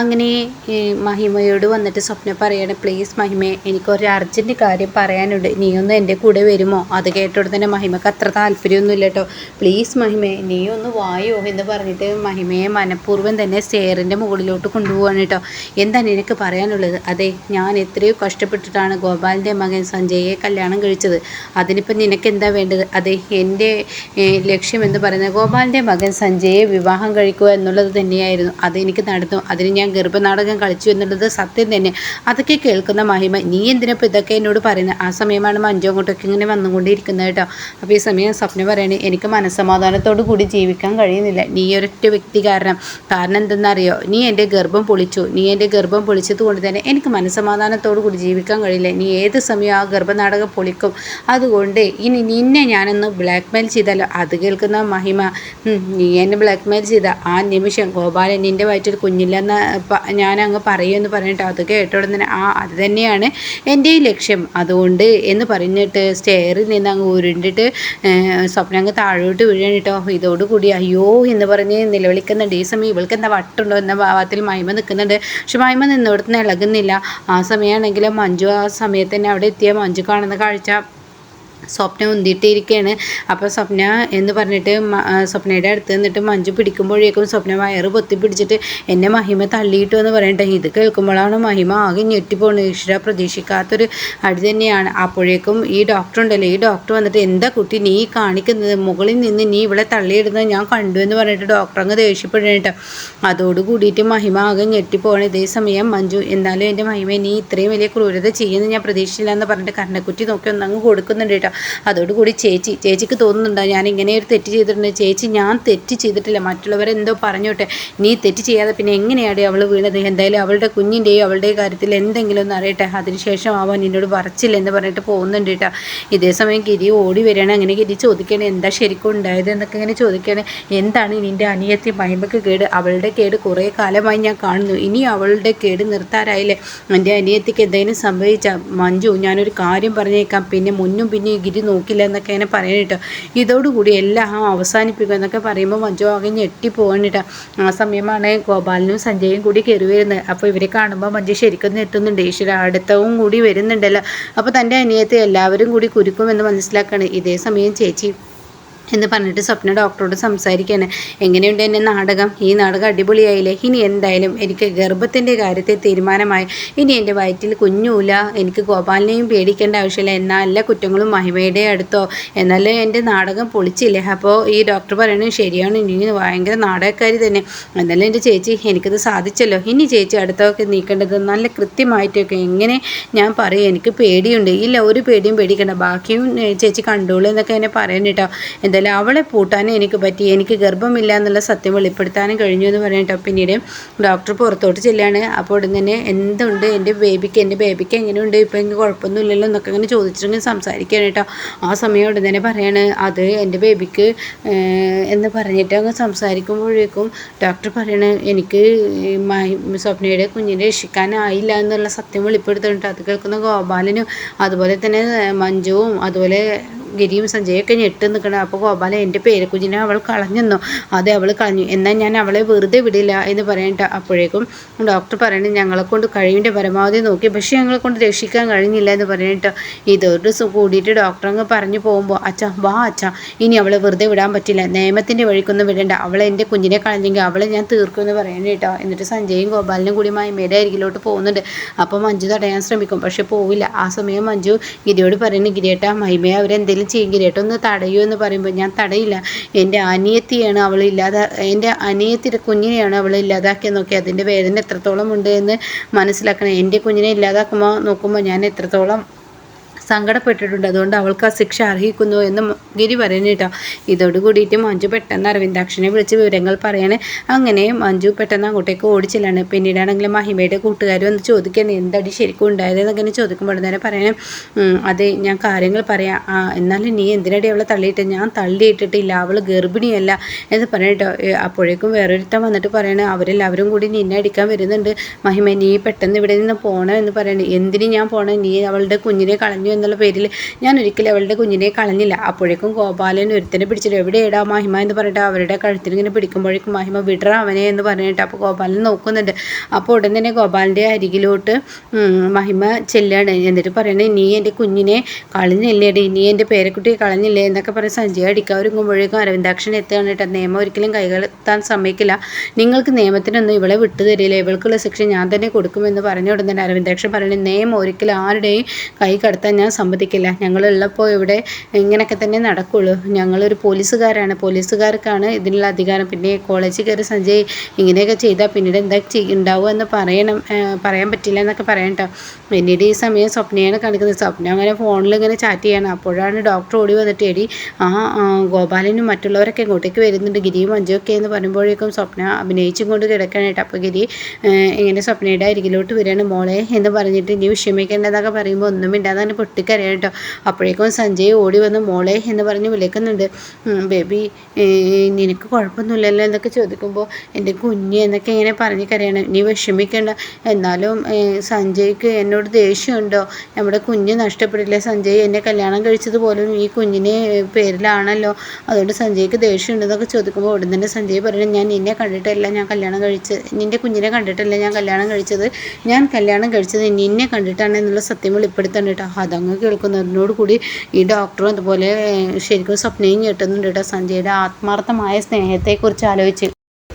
അങ്ങനെ മഹിമയോട് വന്നിട്ട് സ്വപ്ന പറയണേ പ്ലീസ് മഹിമ എനിക്കൊരു അർജന്റ് കാര്യം പറയാനുണ്ട്. നീ ഒന്ന് എന്റെ കൂടെ വരുമോ? അത് കേട്ടോടെ തന്നെ മഹിമക്ക് അത്ര താല്പര്യമൊന്നുമില്ല കേട്ടോ പ്ലീസ് മഹിമ നീ ഒന്ന് വായോ എന്ന് പറഞ്ഞിട്ട് മഹിമയെ മനഃപൂർവം തന്നെ സ്റ്റെയറിന്റെ മുകളിലോട്ട് കൊണ്ടുപോവാണ് കേട്ടോ. എന്താണ് എനിക്ക് പറയാനുള്ളത്? അതെ ഞാൻ എത്രയോ കഷ്ടപ്പെട്ടിട്ടാണ് ഗോപാലിന്റെ മകൻ സഞ്ജയെ കല്യാണം കഴിച്ചത്. അതിനിപ്പം നിനക്ക് എന്താ വേണ്ടത്? അതെ എന്റെ ലക്ഷ്യം എന്ന് പറയുന്നത് ഗോപാലിന്റെ മകൻ സഞ്ജയെ വിവാഹം കഴിക്കുക എന്നുള്ളത് തന്നെയായിരുന്നു. അതെനിക്ക് നടന്നു. അതിന് ഞാൻ ഗർഭനാടകം കളിച്ചു എന്നുള്ളത് സത്യം തന്നെ. അതൊക്കെ കേൾക്കുന്ന മഹിമ നീ എന്തിനപ്പോൾ ഇതൊക്കെ എന്നോട് പറയുന്നത് ആ സമയമാണ് മഞ്ജു അങ്ങോട്ടൊക്കെ ഇങ്ങനെ വന്നുകൊണ്ടിരിക്കുന്നത് കേട്ടോ. അപ്പോൾ ഈ സമയം സ്വപ്ന പറയണേ എനിക്ക് മനസ്സമാധാനത്തോടു കൂടി ജീവിക്കാൻ കഴിയുന്നില്ല. നീ ഒരൊറ്റ വ്യക്തി കാരണം. കാരണം എന്തെന്നറിയോ? നീ എന്റെ ഗർഭം പൊളിച്ചു. നീ എന്റെ ഗർഭം പൊളിച്ചത് കൊണ്ട് തന്നെ എനിക്ക് മനസ്സമാധാനത്തോടു കൂടി ജീവിക്കാൻ കഴിയില്ല. നീ ഏത് സമയം ആ ഗർഭനാടകം പൊളിക്കും? അതുകൊണ്ട് ഇനി നിന്നെ ഞാനൊന്ന് ബ്ലാക്ക് മെയിൽ ചെയ്താലോ? അത് കേൾക്കുന്ന മഹിമ നീ എന്നെ ബ്ലാക്ക് മെയിൽ ചെയ്ത ആ നിമിഷം ഗോപാലൻ നിന്റെ വയറ്റിൽ കുഞ്ഞില്ലെന്ന് അങ്ങ് പറയുമെന്ന് പറഞ്ഞിട്ട് അത് കേട്ടോടെ തന്നെ ആ അത് തന്നെയാണ് എന്റെ ലക്ഷ്യം. അതുകൊണ്ട് എന്ന് പറഞ്ഞിട്ട് സ്റ്റെയറിൽ നിന്ന് അങ്ങ് ഉരുണ്ടിട്ട് സ്വപ്നം അങ്ങ് താഴോട്ട് വീഴാണ് കേട്ടോ. ഇതോടുകൂടി അയ്യോ എന്ന് പറഞ്ഞ് നിലവിളിക്കുന്നുണ്ട് ഈ സമയം ഇവൾക്ക് എന്താ വട്ടുണ്ടോ എന്ന ഭാവത്തിൽ മൈമ നിൽക്കുന്നുണ്ട്. പക്ഷെ മൈമ നിന്നിടത്ത് നിന്ന് ഇളകുന്നില്ല. ആ സമയമാണെങ്കിൽ മഞ്ജു ആ സമയത്ത് തന്നെ അവിടെ എത്തിയ മഞ്ജു കാണുന്ന കാഴ്ച സ്വപ്ന ഉന്തിയിട്ടിരിക്കുകയാണ് അപ്പോൾ സ്വപ്ന എന്ന് പറഞ്ഞിട്ട് സ്വപ്നയുടെ അടുത്ത് നിന്നിട്ട് മഞ്ജു പിടിക്കുമ്പോഴേക്കും സ്വപ്ന വയറ് പൊത്തി പിടിച്ചിട്ട് എന്നെ മഹിമ തള്ളിയിട്ടു എന്ന് പറയട്ടെ ഇത് കേൾക്കുമ്പോഴാണ് മഹിമ ആകെ ഞെട്ടിപ്പോണ് ഈശ്വര പ്രതീക്ഷിക്കാത്തൊരു അടി തന്നെയാണ്. അപ്പോഴേക്കും ഈ ഡോക്ടർ ഉണ്ടല്ലോ. ഈ ഡോക്ടർ വന്നിട്ട് എന്താ കുട്ടി നീ കാണിക്കുന്നത്? മുകളിൽ നിന്ന് നീ ഇവിടെ തള്ളിയിടുന്നത് ഞാൻ കണ്ടു എന്ന് പറഞ്ഞിട്ട് ഡോക്ടർ അങ്ങ് ദേഷ്യപ്പെടേട്ടോ അതോട് കൂടിയിട്ട് മഹിമ ആകെ ഞെട്ടിപ്പോവാണ്. ഇതേ സമയം മഞ്ജു എന്നാലും എന്റെ മഹിമ നീ ഇത്രയും വലിയ ക്രൂരത ചെയ്യുമെന്ന് ഞാൻ പ്രതീക്ഷിച്ചില്ല എന്ന് പറഞ്ഞിട്ട് കരണക്കുറ്റി നോക്കി ഒന്നങ്ങ് കൊടുക്കുന്നുണ്ട് കേട്ടോ അതോടുകൂടി ചേച്ചി ചേച്ചിക്ക് തോന്നുന്നുണ്ടോ ഞാൻ ഇങ്ങനെ ഒരു തെറ്റ് ചെയ്തിട്ടുണ്ട്? ചേച്ചി ഞാൻ തെറ്റ് ചെയ്തിട്ടില്ല. മറ്റുള്ളവരെന്തോ പറഞ്ഞോട്ടെ. നീ തെറ്റ് ചെയ്യാതെ പിന്നെ എങ്ങനെയാണ് അവൾ വീണത്? എന്തായാലും അവളുടെ കുഞ്ഞിന്റെയോ അവളുടെ കാര്യത്തിൽ എന്തെങ്കിലും ഒന്ന് അറിയട്ടെ. അതിനുശേഷം അവൻ നിന്നോട് പറച്ചില്ല എന്ന് പറഞ്ഞിട്ട് പോകുന്നുണ്ട് കേട്ടോ. ഇതേ സമയം ഗിരി ഓടി വരികയാണ്. അങ്ങനെ ഗിരി ചോദിക്കണേ എന്താ ശരിക്കും ഉണ്ടായത്? എന്നൊക്കെ ഇങ്ങനെ ചോദിക്കണേ എന്താണ് നിന്റെ അനിയത്തി മൈമ്പക്ക് കേട്? അവളുടെ കേട് കുറേ കാലമായി ഞാൻ കാണുന്നു. ഇനി അവളുടെ കേട് നിർത്താറായില്ലേ? എന്റെ അനിയത്തിക്ക് എന്തെങ്കിലും സംഭവിച്ച മഞ്ജു ഞാനൊരു കാര്യം പറഞ്ഞേക്കാം. പിന്നെ മുന്നും പിന്നെ ഗിരി നോക്കില്ല എന്നൊക്കെ ഇങ്ങനെ പറയാൻ കേട്ടോ. ഇതോടുകൂടി എല്ലാം അവസാനിപ്പിക്കും എന്നൊക്കെ പറയുമ്പോൾ മഞ്ജു ആകെ ഞെട്ടിപ്പോവാൻ കേട്ടോ. ആ സമയമാണ് ഗോപാലനും സഞ്ജയും കൂടി കയറി വരുന്നത്. അപ്പോൾ ഇവരെ കാണുമ്പോൾ മഞ്ജു ശരിക്കും എത്തുന്നുണ്ട്. ഈശ്വര അടുത്തവും കൂടി വരുന്നുണ്ടല്ലോ. അപ്പോൾ തന്റെ അനിയത്തെ എല്ലാവരും കൂടി കുരുക്കുമെന്ന് മനസ്സിലാക്കുകയാണ് ഇതേ സമയം ചേച്ചി എന്ന് പറഞ്ഞിട്ട് സ്വപ്ന ഡോക്ടറോട് സംസാരിക്കുകയാണ് എങ്ങനെയുണ്ട് എന്റെ നാടകം? ഈ നാടകം അടിപൊളിയായില്ലേ? ഇനി എന്തായാലും എനിക്ക് ഗർഭത്തിന്റെ കാര്യത്തിൽ തീരുമാനമായി. ഇനി എന്റെ വയറ്റിൽ കുഞ്ഞുമില്ല എനിക്ക് ഗോപാലിനെയും പേടിക്കേണ്ട ആവശ്യമില്ല. എന്നാൽ എല്ലാ കുറ്റങ്ങളും മഹിമയുടെ അടുത്തോ. എന്നാലും എന്റെ നാടകം പൊളിച്ചില്ലേ? അപ്പോൾ ഈ ഡോക്ടർ പറയണത് ശരിയാണ്. ഇനി ഭയങ്കര നാടകക്കാരി തന്നെ. എന്നാലും എന്റെ ചേച്ചി എനിക്കത് സാധിച്ചല്ലോ. ഇനി ചേച്ചി അടുത്തൊക്കെ നീക്കേണ്ടത് നല്ല കൃത്യമായിട്ടൊക്കെ എങ്ങനെ ഞാൻ പറയും? എനിക്ക് പേടിയുണ്ട്. ഇല്ല ഒരു പേടിയും പേടിക്കണ്ട. ബാക്കിയും ചേച്ചി കണ്ടോളൂ എന്നൊക്കെ എന്നെ പറയണം കേട്ടോ. എന്തായാലും അവളെ പൂട്ടാനും എനിക്ക് പറ്റി. എനിക്ക് ഗർഭമില്ല എന്നുള്ള സത്യം വെളിപ്പെടുത്താനും കഴിഞ്ഞു എന്ന് പറഞ്ഞിട്ട് പിന്നീട് ഡോക്ടർ പുറത്തോട്ട് ചെല്ലാണ്. അപ്പോൾ ഉടൻ തന്നെ എന്തുണ്ട്? എന്റെ ബേബിക്ക് എന്റെ ബേബിക്ക് എങ്ങനെയുണ്ട്? ഇപ്പോൾ എനിക്ക് കുഴപ്പമൊന്നുമില്ലല്ലോ എന്നൊക്കെ ഇങ്ങനെ ചോദിച്ചിട്ട് സംസാരിക്കുകയാണ് കേട്ടോ ആ സമയം ഉടൻ തന്നെ പറയാണ്. അത് എന്റെ ബേബിക്ക് എന്ന് പറഞ്ഞിട്ട് അങ്ങ് സംസാരിക്കുമ്പോഴേക്കും ഡോക്ടർ പറയണ എനിക്ക് സ്വപ്നയുടെ കുഞ്ഞിനെ രക്ഷിക്കാനായില്ല എന്നുള്ള സത്യം വെളിപ്പെടുത്തുന്നുണ്ട് അത് കേൾക്കുന്ന ഗോപാലനും അതുപോലെ തന്നെ മഞ്ജുവും അതുപോലെ ഗിരിയും സഞ്ജയൊക്കെ ഞെട്ട് നിൽക്കണം അപ്പോൾ ഗോപാല എന്റെ പേരക്കുഞ്ഞിനെ അവൾ കളഞ്ഞെന്നോ? അതെ അവൾ കളഞ്ഞു. എന്നാൽ ഞാൻ അവളെ വെറുതെ വിടില്ല എന്ന് പറയണ്ട. അപ്പോഴേക്കും ഡോക്ടർ പറയുന്നത് ഞങ്ങളെ കൊണ്ട് കഴിവിന്റെ പരമാവധി നോക്കി പക്ഷേ ഞങ്ങളെ കൊണ്ട് രക്ഷിക്കാൻ കഴിഞ്ഞില്ല എന്ന് പറഞ്ഞിട്ട് ഇതൊരു കൂടിയിട്ട് ഡോക്ടർ അങ്ങ് പറഞ്ഞു പോകുമ്പോൾ അച്ഛാ വാ അച്ഛാ ഇനി അവളെ വെറുതെ വിടാൻ പറ്റില്ല. നിയമത്തിന്റെ വഴിക്കൊന്നും വിടണ്ട. അവളെ എന്റെ കുഞ്ഞിനെ കളഞ്ഞെങ്കിൽ അവളെ ഞാൻ തീർക്കുമെന്ന് പറയണ കേട്ടോ എന്നിട്ട് സഞ്ജയും ഗോപാലിനും കൂടി മൈമയുടെ അരികിലോട്ട് പോകുന്നുണ്ട്. അപ്പോൾ മഞ്ജു തടയാൻ ശ്രമിക്കും പക്ഷെ പോവില്ല. ആ സമയം മഞ്ജു ഗിരിയോട് പറയുന്നു ഗിരിയേട്ടാ മൈമയെ അവരെന്തെങ്കിലും ചെയ്യും ഗിരിയേട്ട ഒന്ന് തടയൂ എന്ന് പറയുമ്പോൾ ഞാൻ തടയില്ല. എന്റെ അനിയത്തിയാണ് അവൾ ഇല്ലാതെ എന്റെ അനിയത്തിന്റെ കുഞ്ഞിനെയാണ് അവൾ ഇല്ലാതാക്കിയത് നോക്കി അതിന്റെ വേദന എത്രത്തോളം ഉണ്ട് എന്ന് മനസ്സിലാക്കണം. എന്റെ കുഞ്ഞിനെ ഇല്ലാതാക്കുമ്പോൾ നോക്കുമ്പോൾ ഞാൻ എത്രത്തോളം സങ്കടപ്പെട്ടിട്ടുണ്ട്. അതുകൊണ്ട് അവൾക്ക് ആ ശിക്ഷ അർഹിക്കുന്നു എന്ന് ഗിരി പറയുന്നു കേട്ടോ. ഇതോട് കൂടിയിട്ട് മഞ്ജു പെട്ടെന്ന് അരവിന്ദാക്ഷനെ വിളിച്ച് വിവരങ്ങൾ പറയാണ്. അങ്ങനെ മഞ്ജു പെട്ടെന്ന് അങ്ങോട്ടേക്ക് ഓടിച്ചില്ലാണ്. പിന്നീടാണെങ്കിൽ മഹിമയുടെ കൂട്ടുകാർ വന്ന് ചോദിക്കുകയാണ് എന്തടി ശരിക്കും ഉണ്ടായത്? എന്നൊക്കെ ചോദിക്കുമ്പോൾ തന്നെ പറയണം അതെ ഞാൻ കാര്യങ്ങൾ പറയാം. എന്നാലും നീ എന്തിനടി അവളെ തള്ളിയിട്ട്? ഞാൻ തള്ളിയിട്ടിട്ടില്ല. അവൾ ഗർഭിണിയല്ല. എന്ന് പറയട്ടോ അപ്പോഴേക്കും വേറൊരുത്തൻ വന്നിട്ട് പറയണേ അവരെല്ലാവരും കൂടി നിന്നെ അടിക്കാൻ വരുന്നുണ്ട്. മഹിമ നീ പെട്ടെന്ന് ഇവിടെ നിന്ന് പോകണം എന്ന് പറയണേ. എന്തിന് ഞാൻ പോകണം നീ അവളുടെ കുഞ്ഞിനെ കളഞ്ഞു എന്നുള്ള പേരിൽ ഞാൻ ഒരിക്കലും അവളുടെ കുഞ്ഞിനെ കളഞ്ഞില്ല. അപ്പോഴേക്കും ഗോപാലൻ ഒരുത്തനെ പിടിച്ചിട്ട് എവിടെയിടാ മഹിമ എന്ന് പറഞ്ഞിട്ട് അവരുടെ കഴുത്തിൽ ഇങ്ങനെ പിടിക്കുമ്പോഴേക്കും മഹിമ വിടറ അവനെ എന്ന് പറഞ്ഞിട്ട് അപ്പോൾ ഗോപാലൻ നോക്കുന്നുണ്ട്. അപ്പോൾ ഉടൻ തന്നെ ഗോപാലിന്റെ അരികിലോട്ട് മഹിമ ചെല്ലാണ്. എന്നിട്ട് പറയണേ നീ എന്റെ കുഞ്ഞിനെ കളഞ്ഞില്ലേടി നീ എന്റെ പേരക്കുട്ടിയെ കളഞ്ഞില്ലേ? എന്നൊക്കെ പറഞ്ഞ് സഞ്ജയ് അടിക്കാവൊരുങ്ങുമ്പോഴേക്കും അരവിന്ദാക്ഷൻ എത്തുകയാണ് കേട്ടോ. നിയമം ഒരിക്കലും കൈകളെത്താൻ സമ്മതിക്കില്ല. നിങ്ങൾക്ക് നിയമത്തിനൊന്നും ഇവളെ വിട്ടുതരില്ല ഇവൾക്കുള്ള ശിക്ഷ ഞാൻ തന്നെ കൊടുക്കുമെന്ന് പറഞ്ഞ ഉടൻ തന്നെ അരവിന്ദാക്ഷൻ പറയണേ നിയമം ഒരിക്കലും ആരുടെയും കൈ കടത്താൻ ഞാൻ സമ്മതിക്കില്ല. ഞങ്ങളുള്ളപ്പോൾ ഇവിടെ ഇങ്ങനെയൊക്കെ തന്നെ നടക്കുള്ളൂ. ഞങ്ങളൊരു പോലീസുകാരാണ്. പോലീസുകാർക്കാണ് ഇതിനുള്ള അധികാരം. പിന്നെ കോളേജിൽ കയറി സഞ്ജയ് ഇങ്ങനെയൊക്കെ ചെയ്താൽ പിന്നീട് എന്താ ഉണ്ടാവുക എന്ന് പറയണം പറയാൻ പറ്റില്ല എന്നൊക്കെ പറയണ്ട പിന്നീട് ഈ സമയം സ്വപ്നയാണ് കാണിക്കുന്നത് സ്വപ്ന അങ്ങനെ ഫോണിൽ ഇങ്ങനെ ചാറ്റ് ചെയ്യണം. അപ്പോഴാണ് ഡോക്ടർ ഓടി വന്നിട്ട് എടി ആ ഗോപാലനും മറ്റുള്ളവരൊക്കെ ഇങ്ങോട്ടേക്ക് വരുന്നുണ്ട്. ഗിരിയും മഞ്ജുവൊക്കെ എന്ന് പറയുമ്പോഴേക്കും സ്വപ്ന അഭിനയിച്ചും കൊണ്ട് കിടക്കാനായിട്ട്. അപ്പോൾ ഗിരി ഇങ്ങനെ സ്വപ്നയുടെ അരികിലോട്ട് വരികയാണ്. മോളെ എന്ന് പറഞ്ഞിട്ട് ഇനി വിഷമിക്കേണ്ടതൊക്കെ പറയുമ്പോൾ ഒന്നും ഇല്ലാതെ തന്നെ പൊട്ടിക്കരയാം കേട്ടോ. അപ്പോഴേക്കും സഞ്ജയ് ഓടി വന്ന് മോളെ എന്ന് പറഞ്ഞ് വിളിക്കുന്നുണ്ട്. ബേബി നിനക്ക് കുഴപ്പമൊന്നുമില്ലല്ലോ? എന്നൊക്കെ ചോദിക്കുമ്പോൾ എന്റെ കുഞ്ഞ് എന്നൊക്കെ ഇങ്ങനെ പറഞ്ഞ് കരയാണ് നീ വിഷമിക്കേണ്ട. എന്നാലും സഞ്ജയ്ക്ക് എന്നോട് ദേഷ്യമുണ്ടോ? നമ്മുടെ കുഞ്ഞ് നഷ്ടപ്പെടില്ല? സഞ്ജയ് എന്നെ കല്യാണം കഴിച്ചത് പോലും ഈ കുഞ്ഞിനെ പേരിലാണല്ലോ. അതുകൊണ്ട് സഞ്ജയ്ക്ക് ദേഷ്യമുണ്ടെന്നൊക്കെ ചോദിക്കുമ്പോൾ ഉടൻ തന്നെ സഞ്ജയ് പറയണം ഞാൻ നിന്നെ കണ്ടിട്ടല്ല ഞാൻ കല്യാണം കഴിച്ചത്. നിന്റെ കുഞ്ഞിനെ കണ്ടിട്ടല്ല ഞാൻ കല്യാണം കഴിച്ചത്. ഞാൻ കല്യാണം കഴിച്ചത് നിന്നെ കണ്ടിട്ടാണ് എന്നുള്ള സത്യം വെളിപ്പെടുത്തണം കേട്ടോ. കേൾക്കുന്നതിനോട് കൂടി ഈ ഡോക്ടറും അതുപോലെ ശരിക്കും സ്വപ്നയും ഞെട്ടുന്നുണ്ട് കേട്ടോ സഞ്ജയുടെ ആത്മാർത്ഥമായ സ്നേഹത്തെക്കുറിച്ച് ആലോചിച്ച്.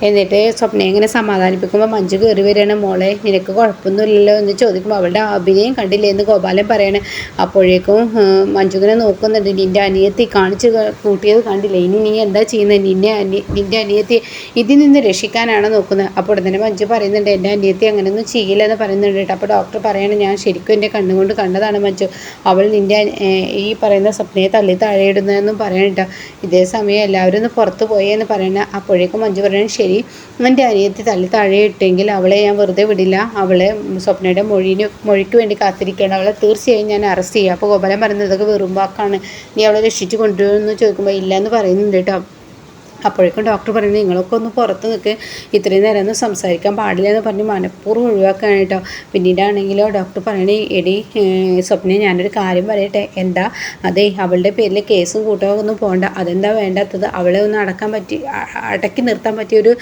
എന്നിട്ട് സ്വപ്നം ഇങ്ങനെ സമാധാനിപ്പിക്കുമ്പോൾ മഞ്ജു കയറി വരികയാണ് മോളെ നിനക്ക് കുഴപ്പമൊന്നുമില്ലല്ലോ എന്ന് ചോദിക്കുമ്പോൾ അവളുടെ അഭിനയം കണ്ടില്ലേ എന്ന് ഗോപാലൻ പറയണേ. അപ്പോഴേക്കും മഞ്ജു ഇങ്ങനെ നോക്കുന്നുണ്ട് നിന്റെ അനിയത്തി കാണിച്ച് കൂട്ടിയത് കണ്ടില്ലേ? ഇനി നീ എന്താ ചെയ്യുന്നത് നിന്നെ അനി നിന്റെ അനിയത്തി ഇതിൽ നിന്ന് രക്ഷിക്കാനാണ് നോക്കുന്നത്. അപ്പോൾ ഉടനെ മഞ്ജു പറയുന്നുണ്ട് എന്റെ അനിയത്തി അങ്ങനെയൊന്നും ചെയ്യില്ല എന്ന് പറയുന്നുണ്ട് കേട്ടോ. അപ്പോൾ ഡോക്ടർ പറയണേ ഞാൻ ശരിക്കും എന്റെ കണ്ണുകൊണ്ട് കണ്ടതാണ് മഞ്ജു. അവൾ നിന്റെ ഈ പറയുന്ന സ്വപ്നയെ തള്ളി താഴെയിടുന്നതെന്നും കേട്ടോ. ഇതേ സമയം എല്ലാവരും ഒന്ന് പുറത്ത് പോയെന്ന് പറയണ. അപ്പോഴേക്കും മഞ്ജു പറയണേ എന്റെ അനിയത്തി തള്ളി താഴെ ഇട്ടെങ്കിൽ അവളെ ഞാൻ വെറുതെ വിടില്ല. അവളെ സ്വപ്നയുടെ മൊഴിന് മൊഴിക്ക് വേണ്ടി കാത്തിരിക്കണം അവളെ തീർച്ചയായും ഞാൻ അറസ്റ്റ് ചെയ്യാം. അപ്പോൾ ഗോപാലൻ പറയുന്നത് ഇതൊക്കെ വെറും വാക്കാണ്. നീ അവളെ രക്ഷിച്ചു കൊണ്ടുവരുമെന്ന് ചോദിക്കുമ്പോൾ ഇല്ല എന്ന് പറയുന്നുണ്ട് കേട്ടോ. അപ്പോഴേക്കും ഡോക്ടർ പറയുന്നത് നിങ്ങളൊക്കെ ഒന്ന് പുറത്ത് നിൽക്ക്. ഇത്രയും നേരം ഒന്നും സംസാരിക്കാൻ പാടില്ല എന്ന് പറഞ്ഞ് മനഃപൂർവം ഒഴിവാക്കുകയാണ് കേട്ടോ. പിന്നീടാണെങ്കിലോ ഡോക്ടർ പറയണേ എടി സ്വപ്ന ഞാനൊരു കാര്യം പറയട്ടെ. എന്താ? അതെ അവളുടെ പേരിൽ കേസും കൂട്ടവും ഒന്നും പോകണ്ട അതെന്താ വേണ്ടാത്തത്? അവളെ ഒന്ന് അടക്കാൻ പറ്റി അടക്കി നിർത്താൻ പറ്റിയൊരു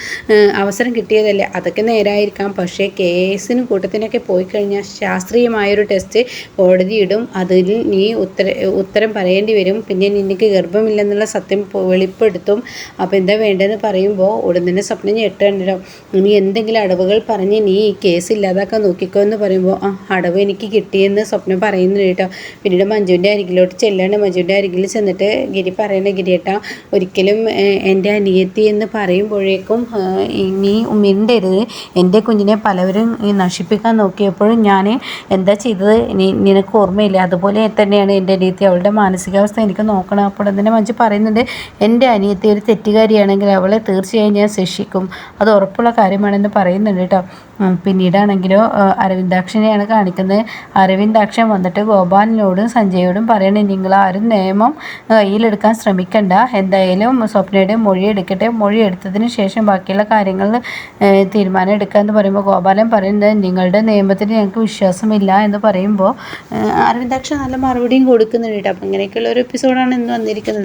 അവസരം കിട്ടിയതല്ലേ? അതൊക്കെ നേരായിരിക്കാം. പക്ഷേ കേസിനും കൂട്ടത്തിനൊക്കെ പോയി കഴിഞ്ഞാൽ ശാസ്ത്രീയമായൊരു ടെസ്റ്റ് കോടതിയിടും അതിൽ നീ ഉത്തര ഉത്തരം പറയേണ്ടി വരും. പിന്നെ നിനക്ക് ഗർഭമില്ലെന്നുള്ള സത്യം വെളിപ്പെടുത്തും. അപ്പോൾ എന്താ വേണ്ടതെന്ന് പറയുമ്പോൾ ഉടൻ തന്നെ സ്വപ്നം ഞെട്ടണ്ടോ നീ എന്തെങ്കിലും അടവുകൾ പറഞ്ഞ് നീ ഈ കേസ് ഇല്ലാതാക്കാൻ നോക്കിക്കോ എന്ന് പറയുമ്പോൾ ആ അടവ് എനിക്ക് കിട്ടിയെന്ന് സ്വപ്നം പറയുന്നു കേട്ടോ. പിന്നീട് മഞ്ജുവിന്റെ അരികിലോട്ട് ചെല്ലാണ്. മഞ്ജുവിന്റെ അരികിൽ ചെന്നിട്ട് ഗിരി പറയണ ഗിരിയേട്ട ഒരിക്കലും എന്റെ അനിയത്തി എന്ന് പറയുമ്പോഴേക്കും നീ മിണ്ടരുത്. എന്റെ കുഞ്ഞിനെ പലവരും നശിപ്പിക്കാൻ നോക്കിയപ്പോഴും ഞാൻ എന്താ ചെയ്തത്? നിനക്ക് ഓർമ്മയില്ല? അതുപോലെ തന്നെയാണ് എന്റെ അനിയത്തി. അവളുടെ മാനസികാവസ്ഥ എനിക്ക് നോക്കണം. അപ്പോൾ തന്നെ മഞ്ജു പറയുന്നുണ്ട് എന്റെ അനിയത്തി ഒരു തെറ്റ് തെറ്റുകാരിയാണെങ്കിൽ അവളെ തീർച്ചയായും ഞാൻ ശിക്ഷിക്കും. അത് ഉറപ്പുള്ള കാര്യമാണെന്ന് പറയുന്നുണ്ട് കേട്ടോ. പിന്നീടാണെങ്കിലോ അരവിന്ദാക്ഷനെയാണ് കാണിക്കുന്നത്. അരവിന്ദാക്ഷൻ വന്നിട്ട് ഗോപാലിനോടും സഞ്ജയോടും പറയണേ നിങ്ങൾ ആരും നിയമം കയ്യിലെടുക്കാൻ ശ്രമിക്കണ്ട. എന്തായാലും സ്വപ്നയുടെ മൊഴി എടുക്കട്ടെ. മൊഴി എടുത്തതിന് ശേഷം ബാക്കിയുള്ള കാര്യങ്ങൾ തീരുമാനം എടുക്കുക എന്ന് പറയുമ്പോൾ ഗോപാലൻ പറയുന്നത് നിങ്ങളുടെ നിയമത്തിന് ഞങ്ങൾക്ക് വിശ്വാസമില്ല എന്ന് പറയുമ്പോൾ അരവിന്ദാക്ഷൻ നല്ല മറുപടിയും കൊടുക്കുന്നുണ്ട് കേട്ടോ. അപ്പം ഇങ്ങനെയൊക്കെയുള്ള ഒരു എപ്പിസോഡാണ് ഇന്ന് വന്നിരിക്കുന്നത്.